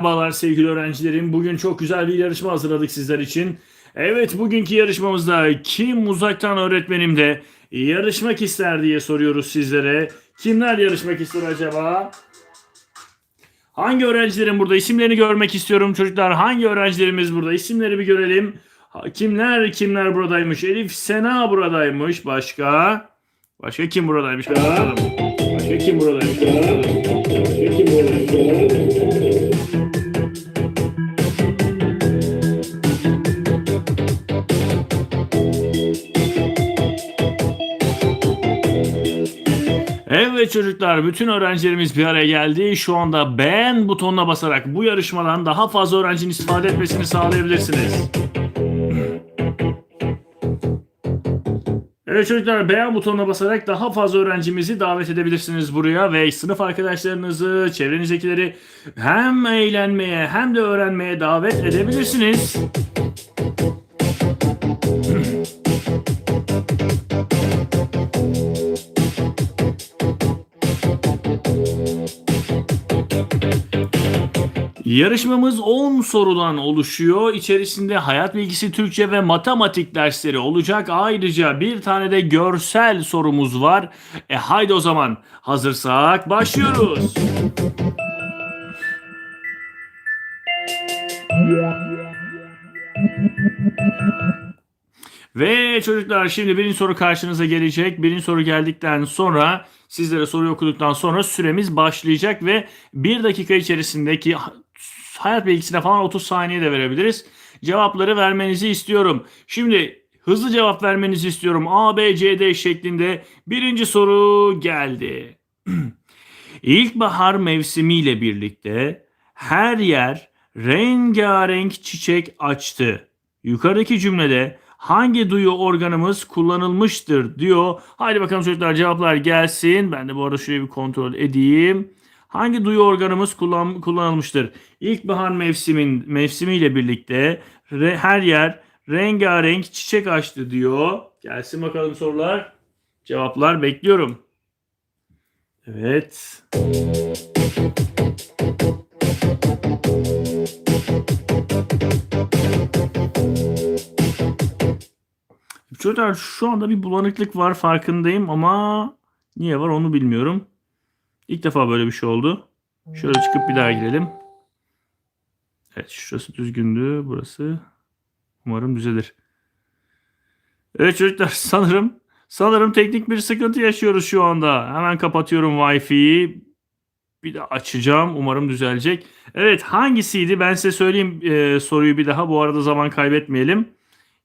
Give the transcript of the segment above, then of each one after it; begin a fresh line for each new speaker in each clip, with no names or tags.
Merhabalar sevgili öğrencilerim. Bugün çok güzel bir yarışma hazırladık sizler için. Evet bugünkü yarışmamızda kim uzaktan öğretmenimde yarışmak ister diye soruyoruz sizlere. Kimler yarışmak ister acaba? Hangi öğrencilerin burada isimlerini görmek istiyorum çocuklar. Hangi öğrencilerimiz burada isimleri bir görelim. Kimler kimler buradaymış? Elif Sena buradaymış. Başka? Başka kim buradaymış? Bakalım. Başka kim buradaymış? Başka kim buradaymış? Evet çocuklar bütün öğrencilerimiz bir araya geldi. Şu anda beğen butonuna basarak bu yarışmadan daha fazla öğrencinin istifade etmesini sağlayabilirsiniz. Evet çocuklar beğen butonuna basarak daha fazla öğrencimizi davet edebilirsiniz buraya ve sınıf arkadaşlarınızı, çevrenizdekileri hem eğlenmeye hem de öğrenmeye davet edebilirsiniz. Yarışmamız 10 sorudan oluşuyor. İçerisinde hayat bilgisi, Türkçe ve matematik dersleri olacak. Ayrıca bir tane de görsel sorumuz var. E haydi o zaman hazırsak başlıyoruz. Ve çocuklar şimdi birinci soru karşınıza gelecek. Birinci soru geldikten sonra sizlere soruyu okuduktan sonra süremiz başlayacak ve bir dakika içerisindeki hayat bilgisine falan 30 saniye de verebiliriz. Cevapları vermenizi istiyorum. Şimdi hızlı cevap vermenizi istiyorum. A, B, C, D şeklinde birinci soru geldi. İlkbahar mevsimiyle birlikte her yer rengarenk çiçek açtı. Yukarıdaki cümlede hangi duyu organımız kullanılmıştır diyor. Haydi bakalım çocuklar cevaplar gelsin. Ben de bu arada şurayı bir kontrol edeyim. Hangi duyu organımız kullan, kullanılmıştır? İlkbahar mevsimin mevsimiyle birlikte re- her yer rengarenk çiçek açtı diyor. Gelsin bakalım sorular. Cevaplar bekliyorum. Evet. Çocuklar şu anda bir bulanıklık var farkındayım ama niye var onu bilmiyorum. İlk defa böyle bir şey oldu. Şöyle çıkıp bir daha girelim. Evet şurası düzgündü. Burası umarım düzelir. Evet çocuklar sanırım sanırım teknik bir sıkıntı yaşıyoruz şu anda. Hemen kapatıyorum Wi-Fi'yi. Bir de açacağım. Umarım düzelecek. Evet hangisiydi? Ben size söyleyeyim e, soruyu bir daha. Bu arada zaman kaybetmeyelim.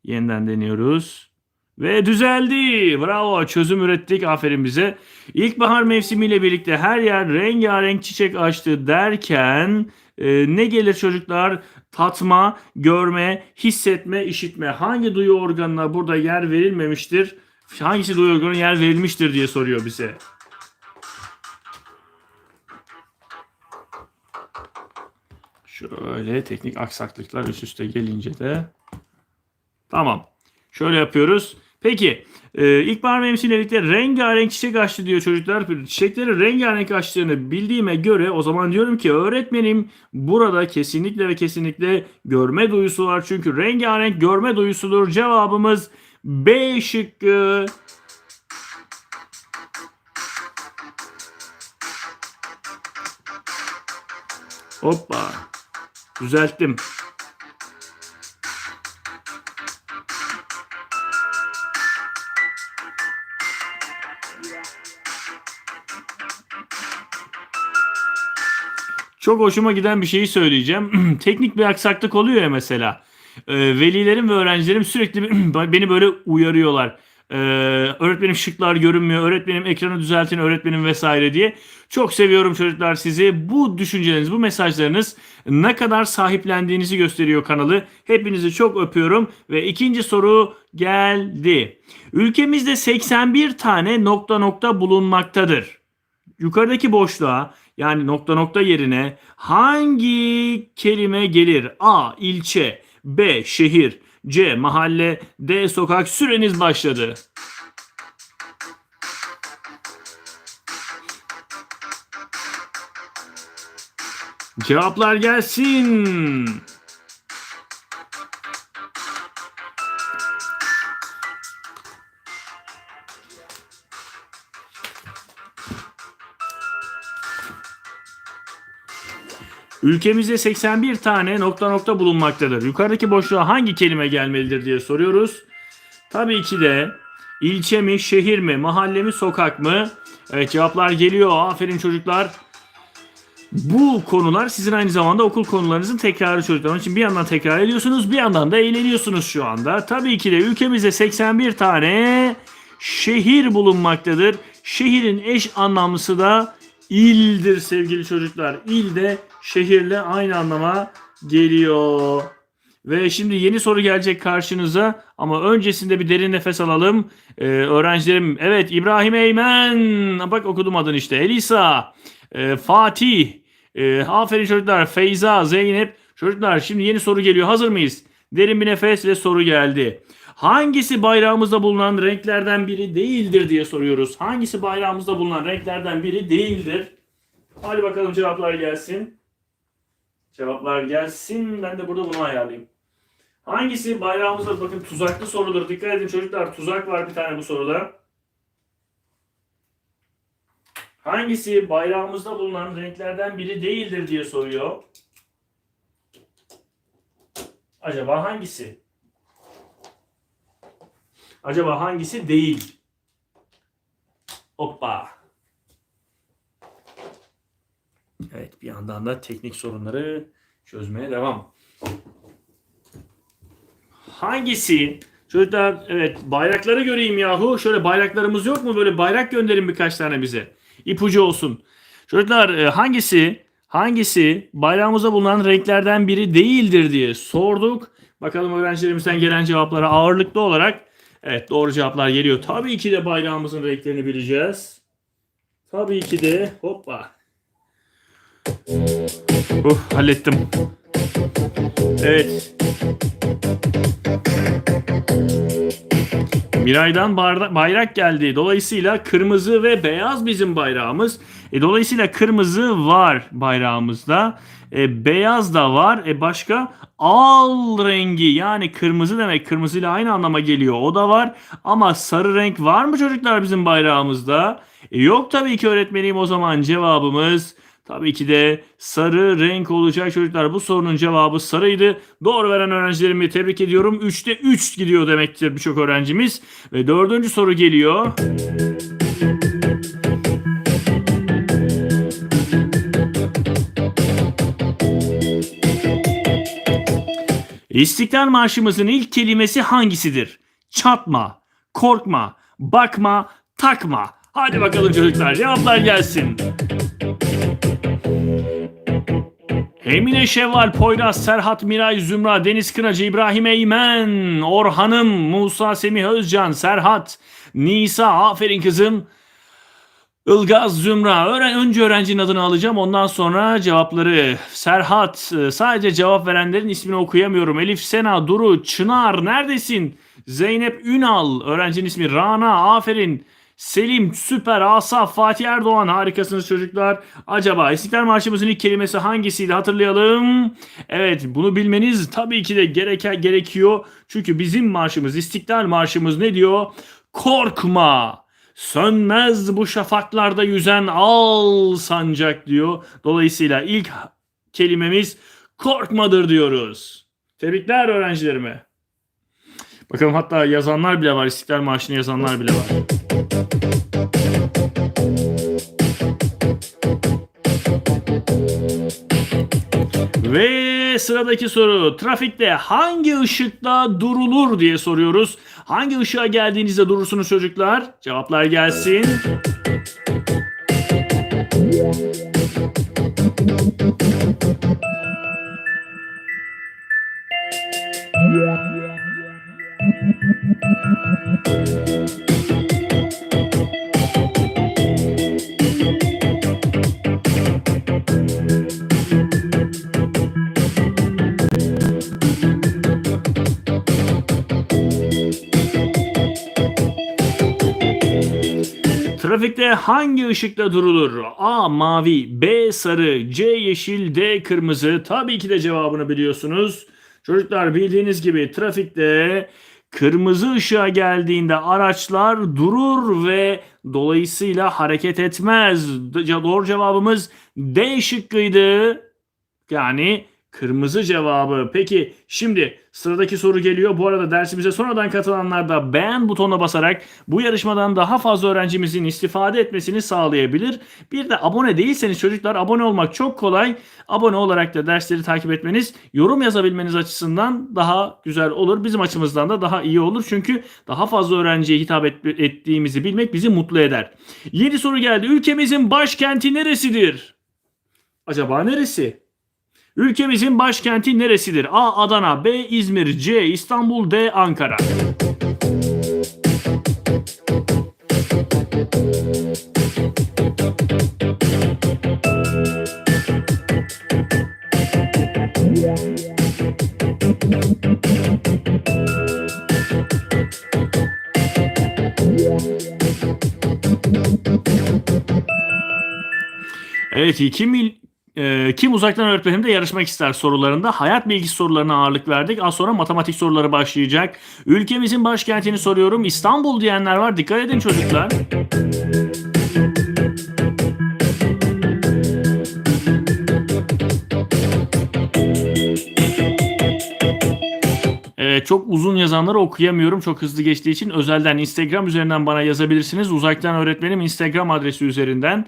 Yeniden deniyoruz. Ve düzeldi. Bravo. Çözüm ürettik. Aferin bize. İlkbahar mevsimiyle birlikte her yer rengarenk çiçek açtı derken e, ne gelir çocuklar? Tatma, görme, hissetme, işitme. Hangi duyu organına burada yer verilmemiştir? Hangisi duyu organına yer verilmiştir diye soruyor bize. Şöyle teknik aksaklıklar üst üste gelince de Tamam. Şöyle yapıyoruz. Peki e, ilkbahar mevsimiyle birlikte rengarenk çiçek açtı diyor çocuklar. Çiçeklerin rengarenk açtığını bildiğime göre o zaman diyorum ki öğretmenim burada kesinlikle ve kesinlikle görme duyusu var. Çünkü rengarenk görme duyusudur. Cevabımız B şıkkı. Hoppa. Düzelttim. Çok hoşuma giden bir şeyi söyleyeceğim. Teknik bir aksaklık oluyor ya mesela. Ee, velilerim ve öğrencilerim sürekli beni böyle uyarıyorlar. Ee, öğretmenim şıklar görünmüyor, öğretmenim ekranı düzeltin, öğretmenim vesaire diye. Çok seviyorum çocuklar sizi. Bu düşünceleriniz, bu mesajlarınız ne kadar sahiplendiğinizi gösteriyor kanalı. Hepinizi çok öpüyorum ve ikinci soru geldi. Ülkemizde 81 tane nokta nokta bulunmaktadır. Yukarıdaki boşluğa yani nokta nokta yerine hangi kelime gelir? A. ilçe B. Şehir C. Mahalle D. Sokak süreniz başladı. Cevaplar gelsin. Ülkemizde 81 tane nokta nokta bulunmaktadır. Yukarıdaki boşluğa hangi kelime gelmelidir diye soruyoruz. Tabii ki de ilçe mi, şehir mi, mahalle mi, sokak mı? Evet cevaplar geliyor. Aferin çocuklar. Bu konular sizin aynı zamanda okul konularınızın tekrarı çocuklar. Onun için bir yandan tekrar ediyorsunuz, bir yandan da eğleniyorsunuz şu anda. Tabii ki de ülkemizde 81 tane şehir bulunmaktadır. Şehrin eş anlamlısı da ildir sevgili çocuklar. İl de şehirle aynı anlama geliyor. Ve şimdi yeni soru gelecek karşınıza ama öncesinde bir derin nefes alalım. Ee, öğrencilerim evet İbrahim Eymen bak okudum adını işte Elisa, e, Fatih, e, aferin çocuklar Feyza, Zeynep. Çocuklar şimdi yeni soru geliyor hazır mıyız? Derin bir nefes ve soru geldi. Hangisi bayrağımızda bulunan renklerden biri değildir diye soruyoruz. Hangisi bayrağımızda bulunan renklerden biri değildir? Hadi bakalım cevaplar gelsin. Cevaplar gelsin. Ben de burada bunu ayarlayayım. Hangisi bayrağımızda bakın tuzaklı sorudur. Dikkat edin çocuklar tuzak var bir tane bu soruda. Hangisi bayrağımızda bulunan renklerden biri değildir diye soruyor. Acaba hangisi? Acaba hangisi değil? Hoppa. Evet bir yandan da teknik sorunları çözmeye devam. Hangisi? Çocuklar evet bayrakları göreyim yahu. Şöyle bayraklarımız yok mu? Böyle bayrak gönderin birkaç tane bize. İpucu olsun. Çocuklar e, hangisi hangisi bayrağımızda bulunan renklerden biri değildir diye sorduk. Bakalım öğrencilerimizden gelen cevaplara ağırlıklı olarak evet doğru cevaplar geliyor. Tabii ki de bayrağımızın renklerini bileceğiz. Tabii ki de hoppa. Uh, hallettim. Evet. Miray'dan bayrak geldi. Dolayısıyla kırmızı ve beyaz bizim bayrağımız. E, dolayısıyla kırmızı var bayrağımızda. E, beyaz da var. E, başka al rengi yani kırmızı demek kırmızıyla aynı anlama geliyor. O da var. Ama sarı renk var mı çocuklar bizim bayrağımızda? E, yok tabii ki öğretmenim o zaman cevabımız Tabii ki de sarı renk olacak çocuklar. Bu sorunun cevabı sarıydı. Doğru veren öğrencilerimi tebrik ediyorum. 3'te 3 gidiyor demektir birçok öğrencimiz. Ve dördüncü soru geliyor. İstiklal Marşımızın ilk kelimesi hangisidir? Çatma, korkma, bakma, takma. Hadi bakalım çocuklar cevaplar gelsin. Emine Şevval, Poyraz, Serhat, Miray, Zümra, Deniz Kınacı, İbrahim Eymen, Orhan'ım, Musa, Semih Özcan, Serhat, Nisa, aferin kızım. Ilgaz Zümra. Öğren, önce öğrencinin adını alacağım. Ondan sonra cevapları. Serhat. e, Sadece cevap verenlerin ismini okuyamıyorum. Elif Sena, Duru, Çınar. Neredesin? Zeynep Ünal. Öğrencinin ismi Rana. Aferin. Selim, Süper, Asaf, Fatih Erdoğan. Harikasınız çocuklar. Acaba İstiklal Marşımızın ilk kelimesi hangisiydi hatırlayalım. Evet bunu bilmeniz tabii ki de gereken gerekiyor. Çünkü bizim marşımız, İstiklal Marşımız ne diyor? Korkma. Sönmez bu şafaklarda yüzen al sancak diyor. Dolayısıyla ilk kelimemiz korkmadır diyoruz. Tebrikler öğrencilerime. Bakalım hatta yazanlar bile var. İstiklal Marşı'nı yazanlar bile var. Ve sıradaki soru trafikte hangi ışıkta durulur diye soruyoruz. Hangi ışığa geldiğinizde durursunuz çocuklar? Cevaplar gelsin. Yeah. Trafikte hangi ışıkta durulur? A mavi, B sarı, C yeşil, D kırmızı. Tabii ki de cevabını biliyorsunuz. Çocuklar bildiğiniz gibi trafikte kırmızı ışığa geldiğinde araçlar durur ve dolayısıyla hareket etmez. Doğru cevabımız D şıkkıydı. Yani kırmızı cevabı. Peki şimdi sıradaki soru geliyor. Bu arada dersimize sonradan katılanlar da beğen butonuna basarak bu yarışmadan daha fazla öğrencimizin istifade etmesini sağlayabilir. Bir de abone değilseniz çocuklar abone olmak çok kolay. Abone olarak da dersleri takip etmeniz, yorum yazabilmeniz açısından daha güzel olur. Bizim açımızdan da daha iyi olur. Çünkü daha fazla öğrenciye hitap et- ettiğimizi bilmek bizi mutlu eder. Yeni soru geldi. Ülkemizin başkenti neresidir? Acaba neresi? Ülkemizin başkenti neresidir? A. Adana, B. İzmir, C. İstanbul, D. Ankara. Evet, kim il- e, kim uzaktan öğretmenimde yarışmak ister sorularında hayat bilgisi sorularına ağırlık verdik. Az sonra matematik soruları başlayacak. Ülkemizin başkentini soruyorum. İstanbul diyenler var. Dikkat edin çocuklar. Çok uzun yazanları okuyamıyorum. Çok hızlı geçtiği için özelden Instagram üzerinden bana yazabilirsiniz. Uzaktan öğretmenim Instagram adresi üzerinden.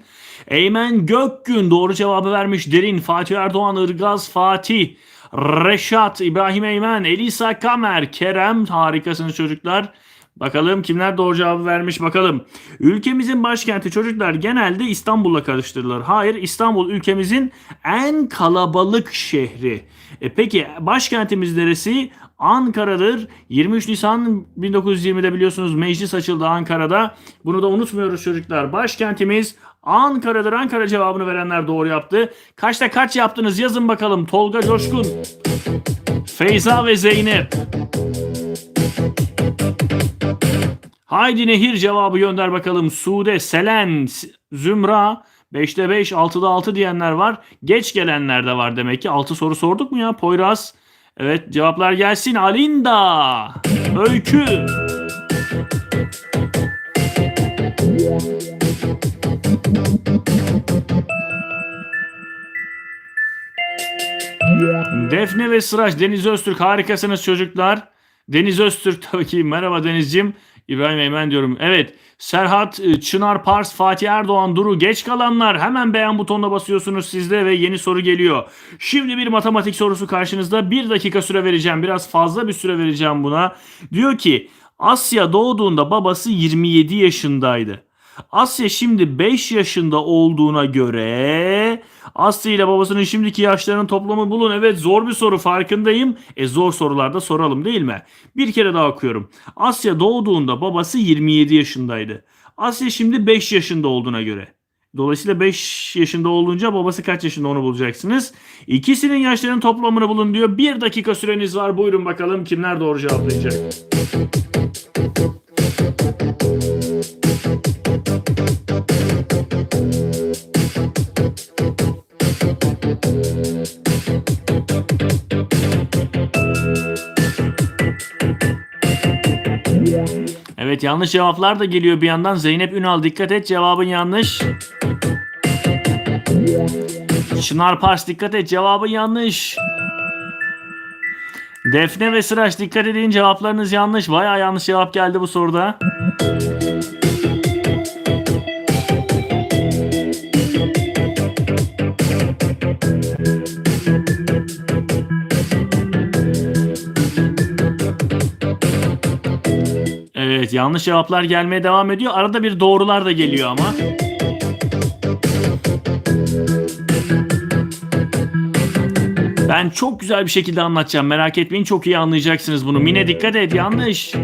Eymen Gökgün doğru cevabı vermiş. Derin, Fatih Erdoğan, Irgaz, Fatih, Reşat, İbrahim Eymen, Elisa Kamer, Kerem. Harikasınız çocuklar. Bakalım kimler doğru cevabı vermiş bakalım. Ülkemizin başkenti çocuklar genelde İstanbul'la karıştırılır. Hayır İstanbul ülkemizin en kalabalık şehri. E peki başkentimiz neresi? Ankara'dır. 23 Nisan 1920'de biliyorsunuz meclis açıldı Ankara'da. Bunu da unutmuyoruz çocuklar. Başkentimiz Ankara'dır. Ankara cevabını verenler doğru yaptı. Kaçta kaç yaptınız yazın bakalım. Tolga Coşkun, Feyza ve Zeynep. Haydi Nehir cevabı gönder bakalım. Sude, Selen, Zümra, 5'te 5, 6'da 6 diyenler var. Geç gelenler de var demek ki. 6 soru sorduk mu ya? Poyraz. Evet cevaplar gelsin. Alinda. Öykü. Defne ve Sıraç, Deniz Öztürk harikasınız çocuklar. Deniz Öztürk tabii ki merhaba Deniz'cim. İbrahim Eymen diyorum. Evet Serhat, e, Çınar Pars, Fatih Erdoğan, Duru geç kalanlar hemen beğen butonuna basıyorsunuz sizde ve yeni soru geliyor. Şimdi bir matematik sorusu karşınızda. Bir dakika süre vereceğim. Biraz fazla bir süre vereceğim buna. Diyor ki Asya doğduğunda babası 27 yaşındaydı. Asya şimdi 5 yaşında olduğuna göre Asya ile babasının şimdiki yaşlarının toplamı bulun. Evet zor bir soru farkındayım. E zor sorularda soralım değil mi? Bir kere daha okuyorum. Asya doğduğunda babası 27 yaşındaydı. Asya şimdi 5 yaşında olduğuna göre. Dolayısıyla 5 yaşında olunca babası kaç yaşında onu bulacaksınız. İkisinin yaşlarının toplamını bulun diyor. Bir dakika süreniz var. Buyurun bakalım kimler doğru cevaplayacak. Evet yanlış cevaplar da geliyor bir yandan. Zeynep Ünal dikkat et cevabın yanlış. Çınar Pars dikkat et cevabın yanlış. Defne ve Sıraç dikkat edin cevaplarınız yanlış. Bayağı yanlış cevap geldi bu soruda. Yanlış cevaplar gelmeye devam ediyor. Arada bir doğrular da geliyor ama. Ben çok güzel bir şekilde anlatacağım. Merak etmeyin çok iyi anlayacaksınız bunu. Mine dikkat et yanlış.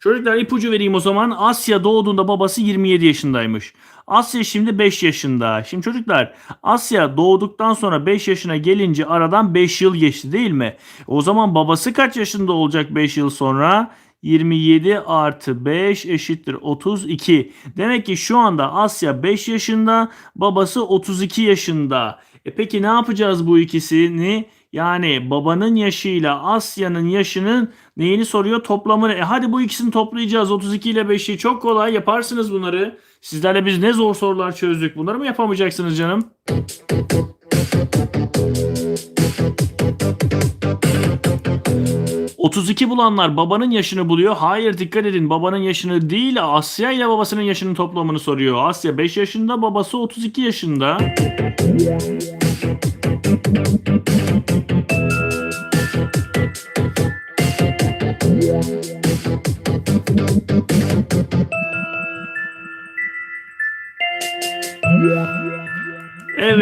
Çocuklar ipucu vereyim o zaman. Asya doğduğunda babası 27 yaşındaymış. Asya şimdi 5 yaşında. Şimdi çocuklar Asya doğduktan sonra 5 yaşına gelince aradan 5 yıl geçti değil mi? O zaman babası kaç yaşında olacak 5 yıl sonra? 27 artı 5 eşittir 32. Demek ki şu anda Asya 5 yaşında, babası 32 yaşında. E peki ne yapacağız bu ikisini? Yani babanın yaşıyla Asya'nın yaşının neyini soruyor? Toplamını. E hadi bu ikisini toplayacağız. 32 ile 5'i çok kolay yaparsınız bunları. Sizlerle biz ne zor sorular çözdük. Bunları mı yapamayacaksınız canım? ...32 bulanlar babanın yaşını buluyor. Hayır dikkat edin babanın yaşını değil Asya ile babasının yaşının toplamını soruyor. Asya 5 yaşında babası 32 yaşında.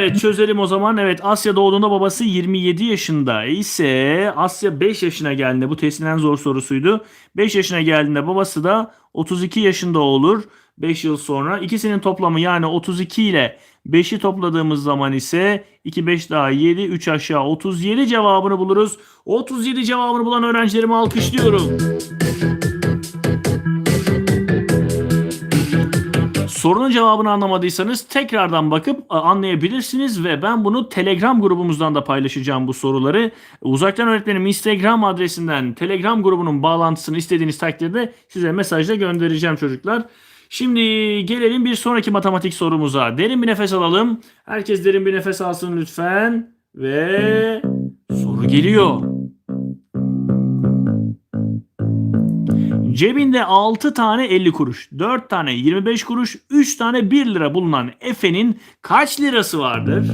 Evet çözelim o zaman. Evet Asya doğduğunda babası 27 yaşında ise Asya 5 yaşına geldiğinde bu testin en zor sorusuydu. 5 yaşına geldiğinde babası da 32 yaşında olur 5 yıl sonra. İkisinin toplamı yani 32 ile 5'i topladığımız zaman ise 2 5 daha 7 3 aşağı 37 cevabını buluruz. 37 cevabını bulan öğrencilerimi alkışlıyorum. Sorunun cevabını anlamadıysanız tekrardan bakıp a, anlayabilirsiniz ve ben bunu Telegram grubumuzdan da paylaşacağım bu soruları. Uzaktan öğretmenim Instagram adresinden Telegram grubunun bağlantısını istediğiniz takdirde size mesajla göndereceğim çocuklar. Şimdi gelelim bir sonraki matematik sorumuza. Derin bir nefes alalım. Herkes derin bir nefes alsın lütfen. Ve soru geliyor. Cebinde 6 tane 50 kuruş, 4 tane 25 kuruş, 3 tane 1 lira bulunan Efe'nin kaç lirası vardır?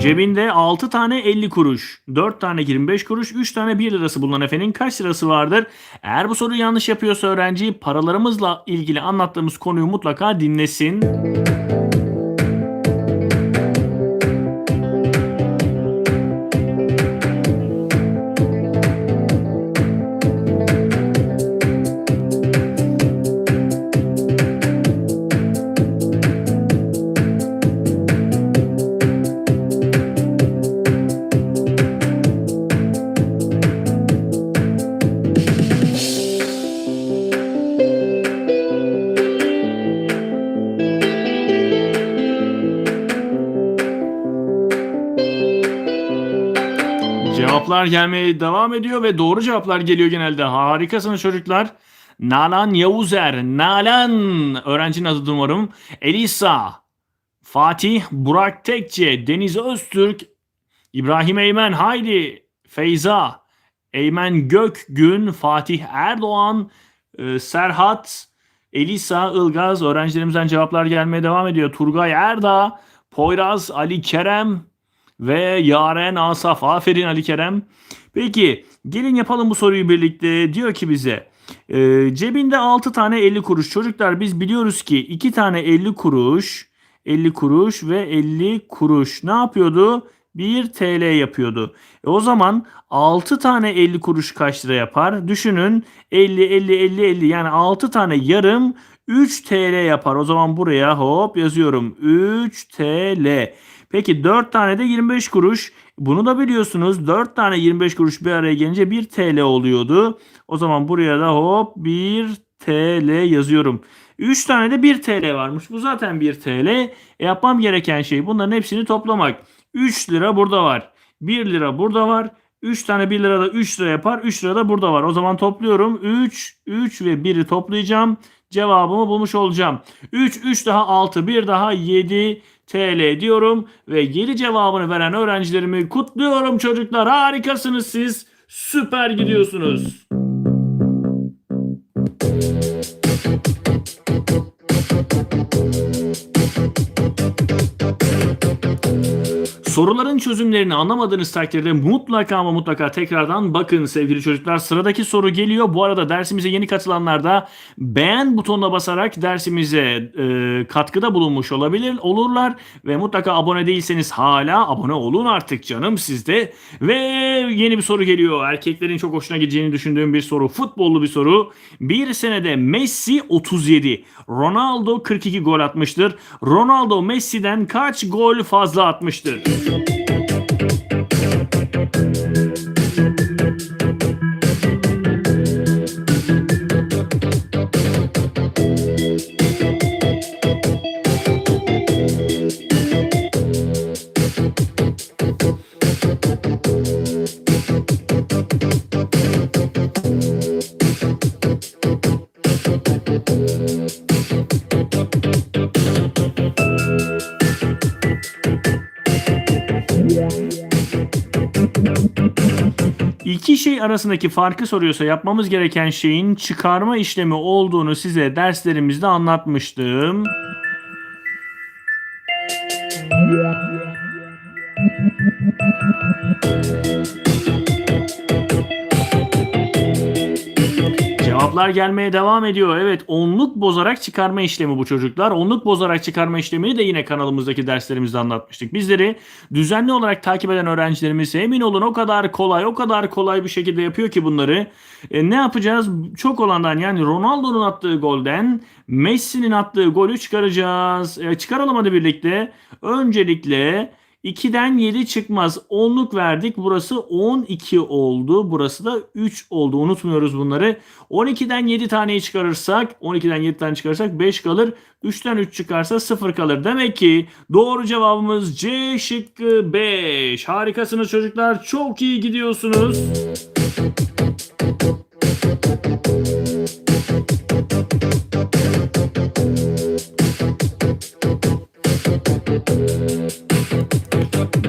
Cebinde 6 tane 50 kuruş, 4 tane 25 kuruş, 3 tane 1 lirası bulunan Efe'nin kaç lirası vardır? Eğer bu soruyu yanlış yapıyorsa öğrenci paralarımızla ilgili anlattığımız konuyu mutlaka dinlesin. Gelmeye devam ediyor ve doğru cevaplar geliyor genelde. Harikasınız çocuklar. Nalan Yavuzer, Nalan öğrencinin adı umarım. Elisa, Fatih, Burak Tekçe, Deniz Öztürk, İbrahim Eymen, Haydi, Feyza, Eymen Gökgün, Fatih Erdoğan, e, Serhat, Elisa, Ilgaz öğrencilerimizden cevaplar gelmeye devam ediyor. Turgay Erdağ, Poyraz, Ali Kerem, ve Yaren Asaf. Aferin Ali Kerem. Peki gelin yapalım bu soruyu birlikte. Diyor ki bize e, cebinde 6 tane 50 kuruş. Çocuklar biz biliyoruz ki 2 tane 50 kuruş 50 kuruş ve 50 kuruş ne yapıyordu? 1 TL yapıyordu. E o zaman 6 tane 50 kuruş kaç lira yapar? Düşünün 50 50 50 50 yani 6 tane yarım 3 TL yapar. O zaman buraya hop yazıyorum. 3 TL. Peki 4 tane de 25 kuruş. Bunu da biliyorsunuz 4 tane 25 kuruş bir araya gelince 1 TL oluyordu. O zaman buraya da hop 1 TL yazıyorum. 3 tane de 1 TL varmış. Bu zaten 1 TL. E yapmam gereken şey bunların hepsini toplamak. 3 lira burada var. 1 lira burada var. 3 tane 1 lira da 3 lira yapar. 3 lira da burada var. O zaman topluyorum. 3, 3 ve 1'i toplayacağım. Cevabımı bulmuş olacağım. 3, 3 daha 6, 1 daha 7 TL diyorum. Ve geri cevabını veren öğrencilerimi kutluyorum çocuklar. Harikasınız siz. Süper gidiyorsunuz. Soruların çözümlerini anlamadığınız takdirde mutlaka ama mutlaka tekrardan bakın sevgili çocuklar. Sıradaki soru geliyor. Bu arada dersimize yeni katılanlar da beğen butonuna basarak dersimize e, katkıda bulunmuş olabilir olurlar ve mutlaka abone değilseniz hala abone olun artık canım sizde. Ve yeni bir soru geliyor. Erkeklerin çok hoşuna gideceğini düşündüğüm bir soru. Futbollu bir soru. Bir senede Messi 37, Ronaldo 42 gol atmıştır. Ronaldo Messi'den kaç gol fazla atmıştır? Şey arasındaki farkı soruyorsa yapmamız gereken şeyin çıkarma işlemi olduğunu size derslerimizde anlatmıştım. Cevaplar gelmeye devam ediyor. Evet onluk bozarak çıkarma işlemi bu çocuklar. Onluk bozarak çıkarma işlemini de yine kanalımızdaki derslerimizde anlatmıştık. Bizleri düzenli olarak takip eden öğrencilerimiz emin olun o kadar kolay o kadar kolay bir şekilde yapıyor ki bunları. E, ne yapacağız? Çok olandan yani Ronaldo'nun attığı golden Messi'nin attığı golü çıkaracağız. E, çıkaralım hadi birlikte. Öncelikle 2'den 7 çıkmaz. 10'luk verdik. Burası 12 oldu. Burası da 3 oldu. Unutmuyoruz bunları. 12'den 7 taneyi çıkarırsak 12'den 7 tane çıkarırsak 5 kalır. 3'ten 3 çıkarsa 0 kalır. Demek ki doğru cevabımız C şıkkı 5. Harikasınız çocuklar. Çok iyi gidiyorsunuz.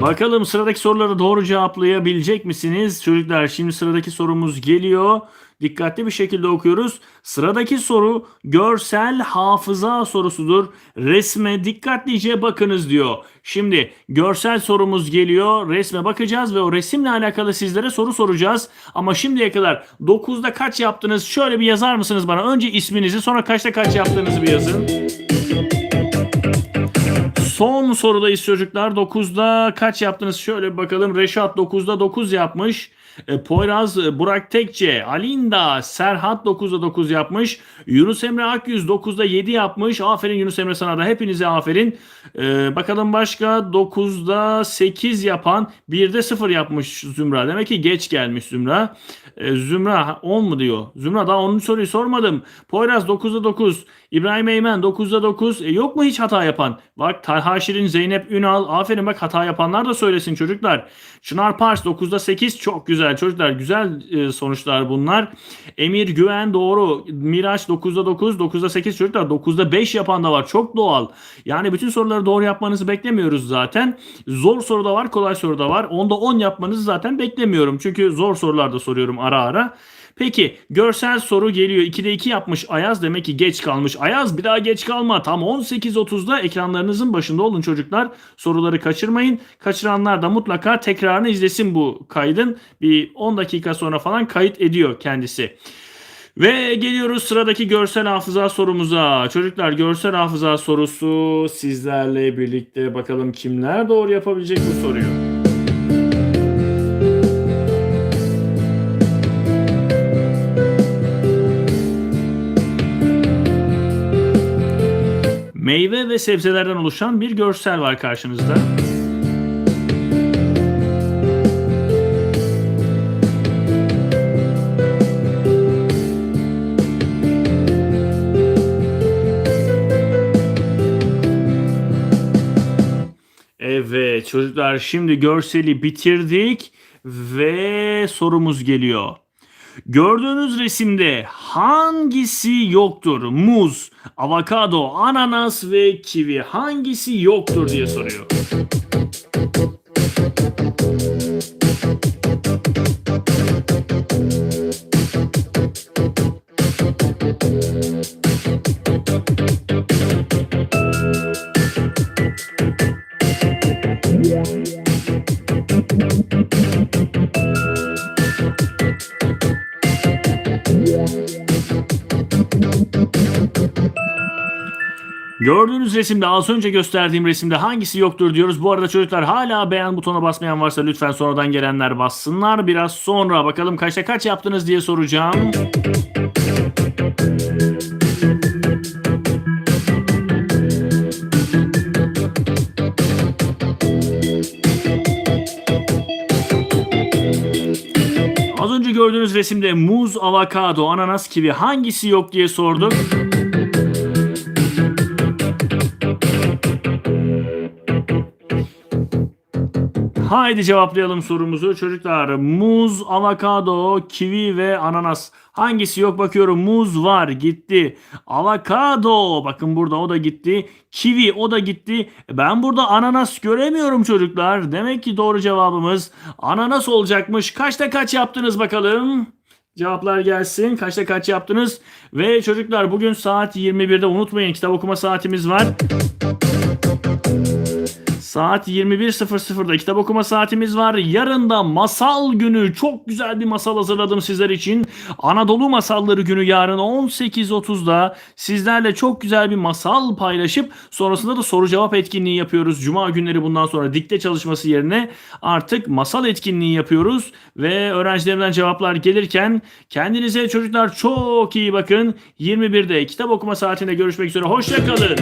Bakalım sıradaki soruları doğru cevaplayabilecek misiniz? Çocuklar şimdi sıradaki sorumuz geliyor. Dikkatli bir şekilde okuyoruz. Sıradaki soru görsel hafıza sorusudur. Resme dikkatlice bakınız diyor. Şimdi görsel sorumuz geliyor. Resme bakacağız ve o resimle alakalı sizlere soru soracağız. Ama şimdiye kadar 9'da kaç yaptınız? Şöyle bir yazar mısınız bana? Önce isminizi sonra kaçta kaç yaptığınızı bir yazın. Son sorudayız çocuklar. 9'da kaç yaptınız? Şöyle bakalım. Reşat 9'da 9 yapmış. E, Poyraz, e, Burak Tekçe, Alinda, Serhat 9'da 9 yapmış. Yunus Emre Akyüz 9'da 7 yapmış. Aferin Yunus Emre sana da hepinize aferin. E, bakalım başka 9'da 8 yapan 1'de 0 yapmış Zümra. Demek ki geç gelmiş Zümra. E, Zümra 10 mu diyor? Zümra daha 10. soruyu sormadım. Poyraz 9'da 9. İbrahim Eymen 9'da 9. E, yok mu hiç hata yapan? Bak Talha Şirin, Zeynep Ünal. Aferin bak hata yapanlar da söylesin çocuklar. Çınar Pars 9'da 8. Çok güzel çocuklar. Güzel e, sonuçlar bunlar. Emir Güven doğru. Miraç 9'da 9. 9'da 8 çocuklar. 9'da 5 yapan da var. Çok doğal. Yani bütün soruları doğru yapmanızı beklemiyoruz zaten. Zor soru da var, kolay soru da var. Onda 10 yapmanızı zaten beklemiyorum. Çünkü zor sorular da ara ara. Peki görsel soru geliyor. 2'de 2 yapmış Ayaz demek ki geç kalmış. Ayaz bir daha geç kalma. Tam 18.30'da ekranlarınızın başında olun çocuklar. Soruları kaçırmayın. Kaçıranlar da mutlaka tekrarını izlesin bu kaydın. Bir 10 dakika sonra falan kayıt ediyor kendisi. Ve geliyoruz sıradaki görsel hafıza sorumuza. Çocuklar görsel hafıza sorusu sizlerle birlikte bakalım kimler doğru yapabilecek bu soruyu. Meyve ve sebzelerden oluşan bir görsel var karşınızda. Evet çocuklar şimdi görseli bitirdik ve sorumuz geliyor. Gördüğünüz resimde hangisi yoktur? Muz, avokado, ananas ve kivi hangisi yoktur diye soruyor. Gördüğünüz resimde az önce gösterdiğim resimde hangisi yoktur diyoruz. Bu arada çocuklar hala beğen butonuna basmayan varsa lütfen sonradan gelenler bassınlar. Biraz sonra bakalım kaçta kaç yaptınız diye soracağım. Az önce gördüğünüz resimde muz, avokado, ananas, kivi hangisi yok diye sorduk. Haydi cevaplayalım sorumuzu. Çocuklar muz, avokado, kivi ve ananas. Hangisi yok bakıyorum. Muz var gitti. Avokado bakın burada o da gitti. Kivi o da gitti. Ben burada ananas göremiyorum çocuklar. Demek ki doğru cevabımız ananas olacakmış. Kaçta kaç yaptınız bakalım? Cevaplar gelsin. Kaçta kaç yaptınız? Ve çocuklar bugün saat 21'de unutmayın kitap okuma saatimiz var. Saat 21.00'da kitap okuma saatimiz var. Yarın da masal günü. Çok güzel bir masal hazırladım sizler için. Anadolu Masalları günü yarın 18.30'da sizlerle çok güzel bir masal paylaşıp sonrasında da soru cevap etkinliği yapıyoruz. Cuma günleri bundan sonra dikte çalışması yerine artık masal etkinliği yapıyoruz ve öğrencilerimden cevaplar gelirken kendinize çocuklar çok iyi bakın. 21'de kitap okuma saatinde görüşmek üzere. Hoşçakalın.